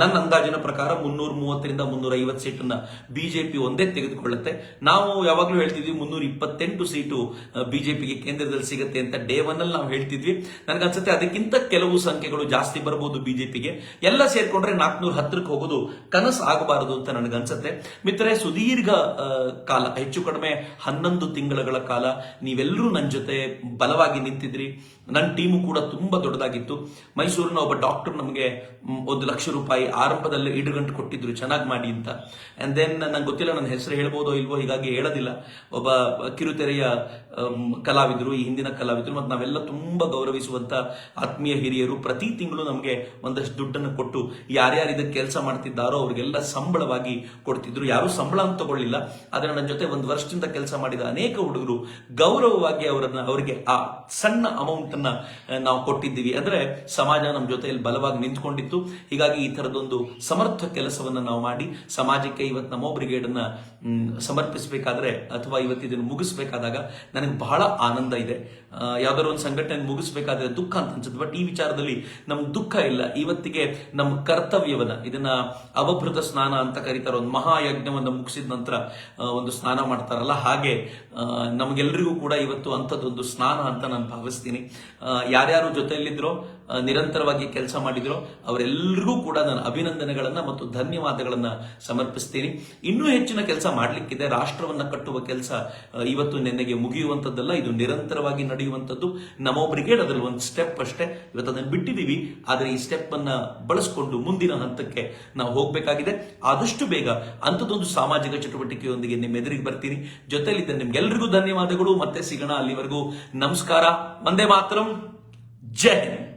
ನನ್ನ ಅಂದಾಜಿನ ಪ್ರಕಾರ ಮುನ್ನೂರ ಮೂವತ್ತರಿಂದ ಮುನ್ನೂರ ಐವತ್ತು ಸೀಟನ್ನು ಬಿಜೆಪಿ ಒಂದೇ ತೆಗೆದುಕೊಳ್ಳುತ್ತೆ. ನಾವು ಯಾವಾಗಲೂ ಹೇಳ್ತಿದ್ವಿ ಮುನ್ನೂರ ಇಪ್ಪತ್ತೆಂಟು ಸೀಟು ಬಿಜೆಪಿಗೆ ಕೇಂದ್ರದಲ್ಲಿ ಸಿಗುತ್ತೆ ಅಂತ ಡೇ ಒನ್ ಅಲ್ಲಿ ನಾವು ಹೇಳ್ತಿದ್ವಿ. ನನಗನ್ಸುತ್ತೆ ಅದಕ್ಕಿಂತ ಕೆಲವು ಸಂಖ್ಯೆಗಳು ಜಾಸ್ತಿ ಬರಬಹುದು ಬಿಜೆಪಿಗೆ. ಎಲ್ಲ ಸೇರ್ಕೊಂಡ್ರೆ ನಾಲ್ಕನೂರ ಹತ್ತಕ್ಕೆ ಹೋಗೋದು ಕನಸು ಆಗಬಾರದು ಅಂತ ನನಗನ್ಸುತ್ತೆ. ಮಿತ್ರರೆ, ಸುದೀರ್ಘ ಕಾಲ ಹೆಚ್ಚು ಕಡಿಮೆ ಹನ್ನೊಂದು ತಿಂಗಳುಗಳ ಕಾಲ ನೀವೆಲ್ಲರೂ ನನ್ನ ಜೊತೆ ಬಲವಾಗಿ ನಿಂತಿದ್ರಿ. ನನ್ನ ಟೀಮು ಕೂಡ ತುಂಬಾ ದೊಡ್ಡದಾಗಿತ್ತು. ಮೈಸೂರಿನ ಒಬ್ಬ ಡಾಕ್ಟರ್ ನಮಗೆ ಒಂದು ಲಕ್ಷ ರೂಪಾಯಿ ಆರಂಭದಲ್ಲಿ ಇಡುಗಂಟು ಕೊಟ್ಟಿದ್ರು, ಚೆನ್ನಾಗಿ ಮಾಡಿ ಅಂತ. ಅಂಡ್ ದೆನ್ ನಂಗೆ ಗೊತ್ತಿಲ್ಲ ನನ್ನ ಹೆಸರು ಹೇಳ್ಬೋದೋ ಇಲ್ವೋ, ಹೀಗಾಗಿ ಹೇಳೋದಿಲ್ಲ. ಒಬ್ಬ ಕಿರುತೆರೆಯ ಕಲಾವಿದರು, ಈ ಹಿಂದಿನ ಕಲಾವಿದರು, ಮತ್ತು ನಾವೆಲ್ಲ ತುಂಬ ಗೌರವಿಸುವಂತ ಆತ್ಮೀಯ ಹಿರಿಯರು ಪ್ರತಿ ತಿಂಗಳು ನಮಗೆ ಒಂದಷ್ಟು ದುಡ್ಡನ್ನು ಕೊಟ್ಟು ಯಾರ್ಯಾರು ಇದಕ್ಕೆ ಕೆಲಸ ಮಾಡ್ತಿದ್ದಾರೋ ಅವ್ರಿಗೆಲ್ಲ ಸಂಬಳವಾಗಿ ಕೊಡ್ತಿದ್ರು. ಯಾರು ಸಂಬಳ ಅಂತ ತಗೊಳ್ಳಿಲ್ಲ. ಆದರೆ ನನ್ನ ಜೊತೆ ಒಂದು ವರ್ಷದಿಂದ ಕೆಲಸ ಮಾಡಿದ ಅನೇಕ ಹುಡುಗರು ಗೌರವವಾಗಿ ಅವರನ್ನ, ಅವರಿಗೆ ಆ ಸಣ್ಣ ಅಮೌಂಟ್ ಅನ್ನ ನಾವು ಕೊಟ್ಟಿದ್ದೀವಿ. ಅಂದ್ರೆ ಸಮಾಜ ನಮ್ಮ ಜೊತೆಯಲ್ಲಿ ಬಲವಾಗಿ ನಿಂತ್ಕೊಂಡಿತ್ತು. ಹೀಗಾಗಿ ಈ ತರದೊಂದು ಸಮರ್ಥ ಕೆಲಸವನ್ನ ನಾವು ಮಾಡಿ, ಸಮಾಜಕ್ಕೆ ಇವತ್ತು ನಮೋ ಬ್ರಿಗೇಡ್ ಅನ್ನ ಸಮರ್ಪಿಸಬೇಕಾದ್ರೆ ಅಥವಾ ಇವತ್ತು ಇದನ್ನು ಮುಗಿಸ್ಬೇಕಾದಾಗ ನನಗೆ ಬಹಳ ಆನಂದ ಇದೆ. ಯಾವ್ದಾದ್ರು ಒಂದು ಸಂಘಟನೆ ಮುಗಿಸ್ಬೇಕಾದ್ರೆ ದುಃಖ ಅಂತ ಅನ್ಸುತ್ತೆ. ಬಟ್ ಈ ವಿಚಾರದಲ್ಲಿ ನಮ್ ದುಃಖ ಇಲ್ಲ. ಇವತ್ತಿಗೆ ನಮ್ಮ ಕರ್ತವ್ಯವನ್ನ, ಇದನ್ನ ಅವಭೃತ ಸ್ನಾನ ಅಂತ ಕರೀತಾರೆ. ಒಂದು ಮಹಾಯಜ್ಞವನ್ನು ಮುಗಿಸಿದ ನಂತರ ಒಂದು ಸ್ನಾನ ಮಾಡ್ತಾರಲ್ಲ, ಹಾಗೆ ನಮಗೆಲ್ಲರಿಗೂ ಕೂಡ ಇವತ್ತು ಅಂಥದ್ದೊಂದು ಸ್ನಾನ ಅಂತ ನಾನು ಭಾವಿಸ್ತೀನಿ. ಯಾರ್ಯಾರು ಜೊತೆಯಲ್ಲಿದ್ರೋ ನಿರಂತರವಾಗಿ ಕೆಲಸ ಮಾಡಿದ್ರು ಅವರೆಲ್ಲರಿಗೂ ಕೂಡ ನಾನು ಅಭಿನಂದನೆಗಳನ್ನ ಮತ್ತು ಧನ್ಯವಾದಗಳನ್ನ ಸಮರ್ಪಿಸ್ತೀನಿ. ಇನ್ನೂ ಹೆಚ್ಚಿನ ಕೆಲಸ ಮಾಡಲಿಕ್ಕಿದೆ. ರಾಷ್ಟ್ರವನ್ನ ಕಟ್ಟುವ ಕೆಲಸ ಇವತ್ತು ನೆನ್ನೆಗೆ ಮುಗಿಯುವಂತದ್ದಲ್ಲ, ಇದು ನಿರಂತರವಾಗಿ ನಡೆಯುವಂಥದ್ದು ನಮೋ ಬ್ರಿಗೇಡ್ ಅದರಲ್ಲಿ ಒಂದು ಸ್ಟೆಪ್ ಅಷ್ಟೇ. ಇವತ್ತು ಅದನ್ನು ಬಿಟ್ಟಿದ್ದೀವಿ ಆದರೆ ಈ ಸ್ಟೆಪ್ ಅನ್ನ ಬಳಸಿಕೊಂಡು ಮುಂದಿನ ಹಂತಕ್ಕೆ ನಾವು ಹೋಗಬೇಕಾಗಿದೆ. ಆದಷ್ಟು ಬೇಗ ಅಂಥದ್ದೊಂದು ಸಾಮಾಜಿಕ ಚಟುವಟಿಕೆಯೊಂದಿಗೆ ನಿಮ್ಮ ಎದುರಿಗೆ ಬರ್ತೀನಿ. ಜೊತೆಯಲ್ಲಿದ್ದ ನಿಮ್ಗೆಲ್ರಿಗೂ ಧನ್ಯವಾದಗಳು. ಮತ್ತೆ ಸಿಗೋಣ ಅಲ್ಲಿವರೆಗೂ. ನಮಸ್ಕಾರ. ಒಂದೇ ಮಾತ್ರಂ. ಜೈ